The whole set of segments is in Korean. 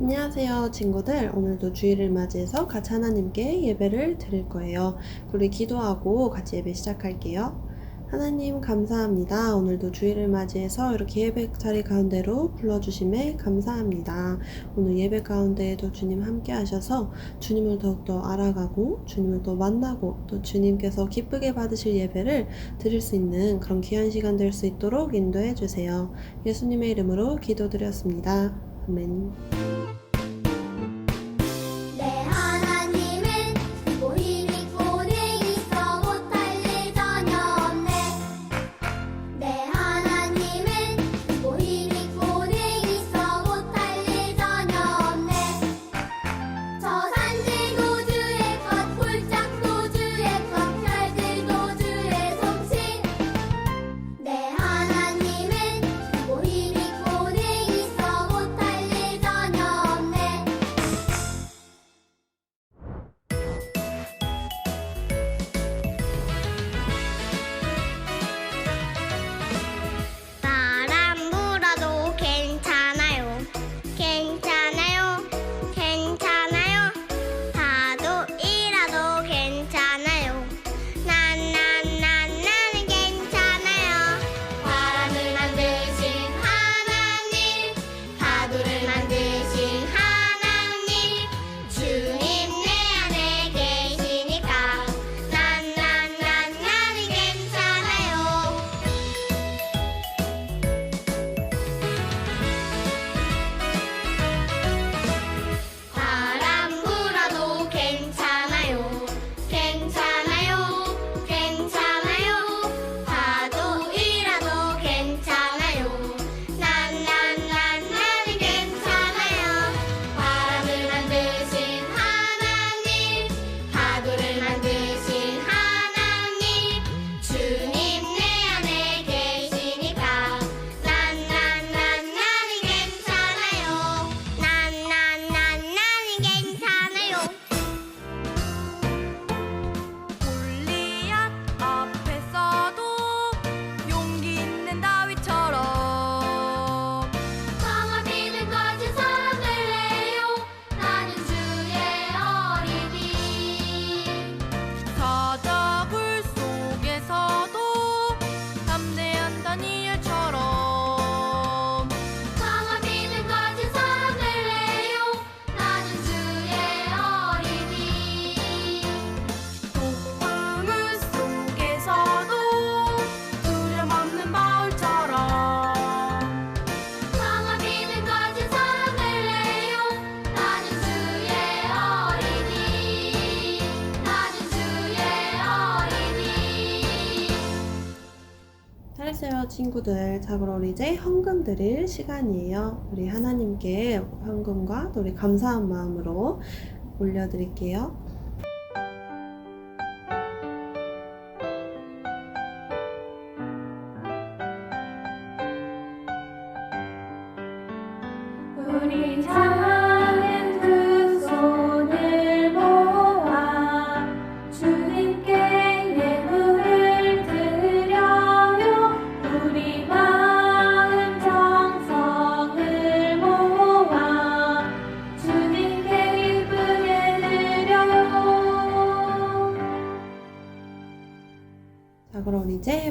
안녕하세요, 친구들. 오늘도 주일을 맞이해서 같이 하나님께 예배를 드릴 거예요. 우리 기도하고 같이 예배 시작할게요. 하나님 감사합니다. 오늘도 주일을 맞이해서 이렇게 예배 자리 가운데로 불러주심에 감사합니다. 오늘 예배 가운데에도 주님 함께 하셔서 주님을 더욱더 알아가고 주님을 또 만나고 또 주님께서 기쁘게 받으실 예배를 드릴 수 있는 그런 귀한 시간 될 수 있도록 인도해 주세요. 예수님의 이름으로 기도드렸습니다. 아멘. 잘했어요, 친구들. 자, 그럼 이제 헌금 드릴 시간이에요. 우리 하나님께 헌금과 또 우리 감사한 마음으로 올려드릴게요. 우리 작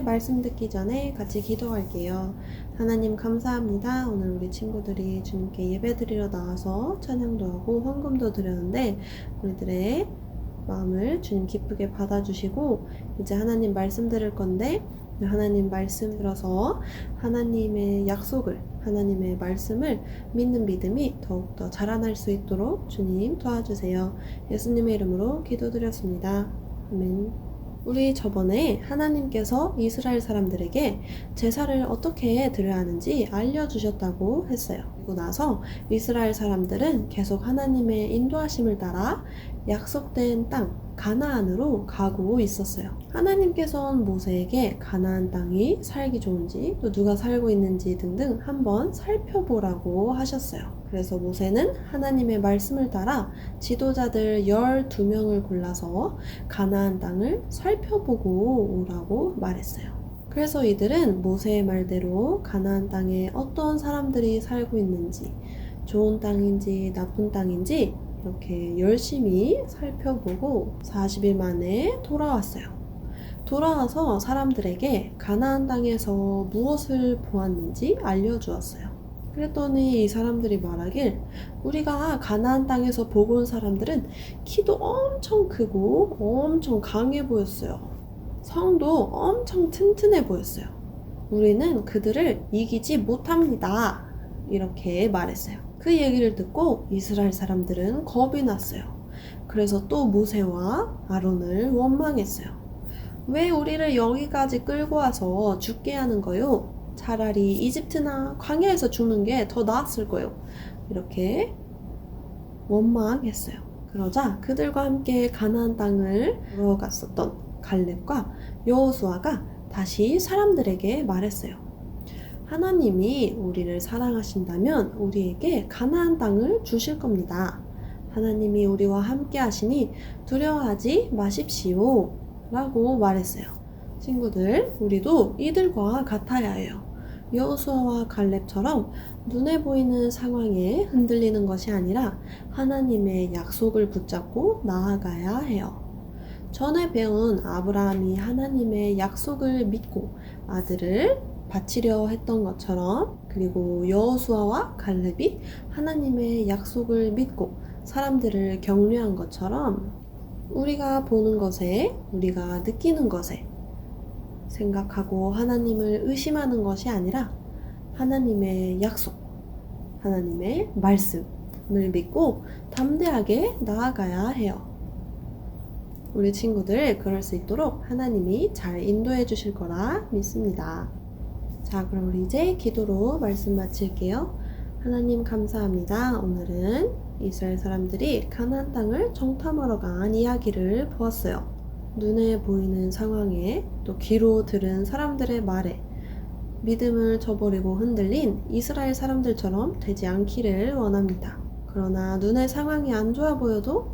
말씀 듣기 전에 같이 기도할게요. 하나님 감사합니다. 오늘 우리 친구들이 주님께 예배 드리러 나와서 찬양도 하고 헌금도 드렸는데 우리들의 마음을 주님 기쁘게 받아주시고 이제 하나님 말씀 들을 건데 하나님 말씀 들어서 하나님의 약속을 하나님의 말씀을 믿는 믿음이 더욱더 자라날 수 있도록 주님 도와주세요. 예수님의 이름으로 기도드렸습니다. 아멘. 우리 저번에 하나님께서 이스라엘 사람들에게 제사를 어떻게 드려야 하는지 알려주셨다고 했어요. 그리고 나서 이스라엘 사람들은 계속 하나님의 인도하심을 따라 약속된 땅, 가나안으로 가고 있었어요. 하나님께서는 모세에게 가나안 땅이 살기 좋은지 또 누가 살고 있는지 등등 한번 살펴보라고 하셨어요. 그래서 모세는 하나님의 말씀을 따라 지도자들 12명을 골라서 가나안 땅을 살펴보고 오라고 말했어요. 그래서 이들은 모세의 말대로 가나안 땅에 어떤 사람들이 살고 있는지 좋은 땅인지 나쁜 땅인지 이렇게 열심히 살펴보고 40일 만에 돌아왔어요. 돌아와서 사람들에게 가나안 땅에서 무엇을 보았는지 알려주었어요. 그랬더니 이 사람들이 말하길 우리가 가나안 땅에서 보고 온 사람들은 키도 엄청 크고 엄청 강해 보였어요. 성도 엄청 튼튼해 보였어요. 우리는 그들을 이기지 못합니다. 이렇게 말했어요. 그 얘기를 듣고 이스라엘 사람들은 겁이 났어요. 그래서 또 모세와 아론을 원망했어요. 왜 우리를 여기까지 끌고 와서 죽게 하는 거요? 차라리 이집트나 광야에서 죽는 게 더 나았을 거요. 이렇게 원망했어요. 그러자 그들과 함께 가나안 땅을 보러 갔었던 갈렙과 여호수아가 다시 사람들에게 말했어요. 하나님이 우리를 사랑하신다면 우리에게 가나안 땅을 주실 겁니다. 하나님이 우리와 함께 하시니 두려워하지 마십시오. 라고 말했어요. 친구들, 우리도 이들과 같아야 해요. 여호수아와 갈렙처럼 눈에 보이는 상황에 흔들리는 것이 아니라 하나님의 약속을 붙잡고 나아가야 해요. 전에 배운 아브라함이 하나님의 약속을 믿고 아들을 바치려 했던 것처럼 그리고 여호수아와 갈렙이 하나님의 약속을 믿고 사람들을 격려한 것처럼 우리가 보는 것에 우리가 느끼는 것에 생각하고 하나님을 의심하는 것이 아니라 하나님의 약속, 하나님의 말씀을 믿고 담대하게 나아가야 해요. 우리 친구들 그럴 수 있도록 하나님이 잘 인도해 주실 거라 믿습니다. 자, 그럼 우리 이제 기도로 말씀 마칠게요. 하나님 감사합니다. 오늘은 이스라엘 사람들이 가나안 땅을 정탐하러 간 이야기를 보았어요. 눈에 보이는 상황에 또 귀로 들은 사람들의 말에 믿음을 저버리고 흔들린 이스라엘 사람들처럼 되지 않기를 원합니다. 그러나 눈의 상황이 안 좋아 보여도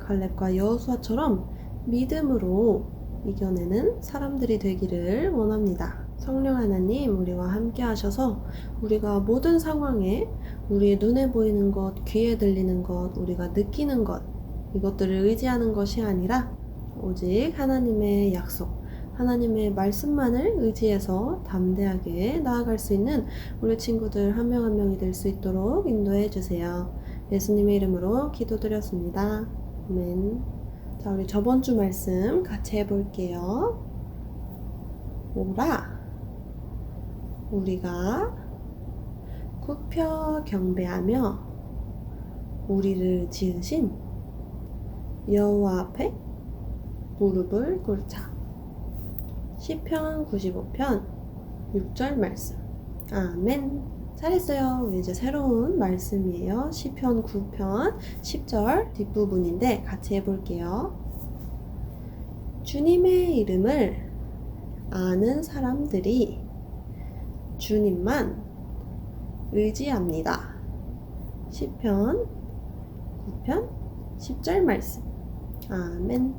갈렙과 여호수아처럼 믿음으로 이겨내는 사람들이 되기를 원합니다. 성령 하나님 우리와 함께 하셔서 우리가 모든 상황에 우리의 눈에 보이는 것, 귀에 들리는 것, 우리가 느끼는 것 이것들을 의지하는 것이 아니라 오직 하나님의 약속, 하나님의 말씀만을 의지해서 담대하게 나아갈 수 있는 우리 친구들 한 명 한 명이 될 수 있도록 인도해 주세요. 예수님의 이름으로 기도드렸습니다. 아멘. 자, 우리 저번 주 말씀 같이 해볼게요. 오라, 우리가 굽혀 경배하며 우리를 지으신 여호와 앞에 무릎을 꿇자. 시편 95편 6절 말씀. 아멘. 잘했어요. 이제 새로운 말씀이에요. 시편 9편 10절 뒷부분인데 같이 해볼게요. 주님의 이름을 아는 사람들이 주님만 의지합니다. 시편 9편 10절 말씀. 아멘.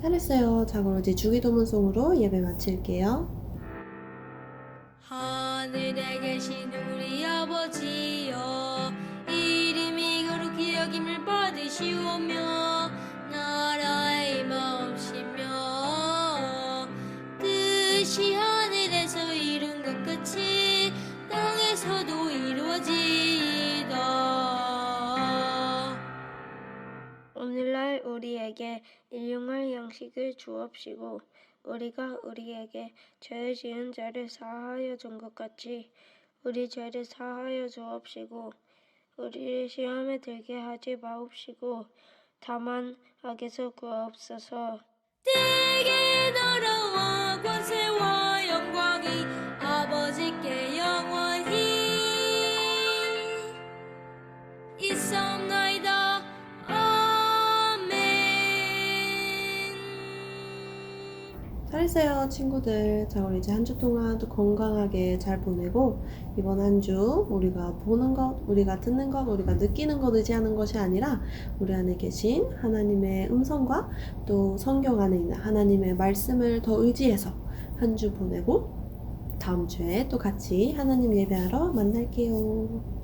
잘했어요. 자, 그럼 이제 주기도문송으로 예배 마칠게요. 하늘에 계신 우리 아버지여 이름이 거룩히 여김을 받으시오며 우리에게 일용할 양식을 주옵시고 우리가 우리에게 죄 지은 자를 사하여 준 것 같이 우리 죄를 사하여 주옵시고 우리를 시험에 들게 하지 마옵시고 다만 악에서 구하옵소서 잘했어요, 친구들. 자, 우리 이제 한 주 동안 또 건강하게 잘 보내고, 이번 한 주 우리가 보는 것, 우리가 듣는 것, 우리가 느끼는 것 의지하는 것이 아니라, 우리 안에 계신 하나님의 음성과 또 성경 안에 있는 하나님의 말씀을 더 의지해서 한 주 보내고, 다음 주에 또 같이 하나님 예배하러 만날게요.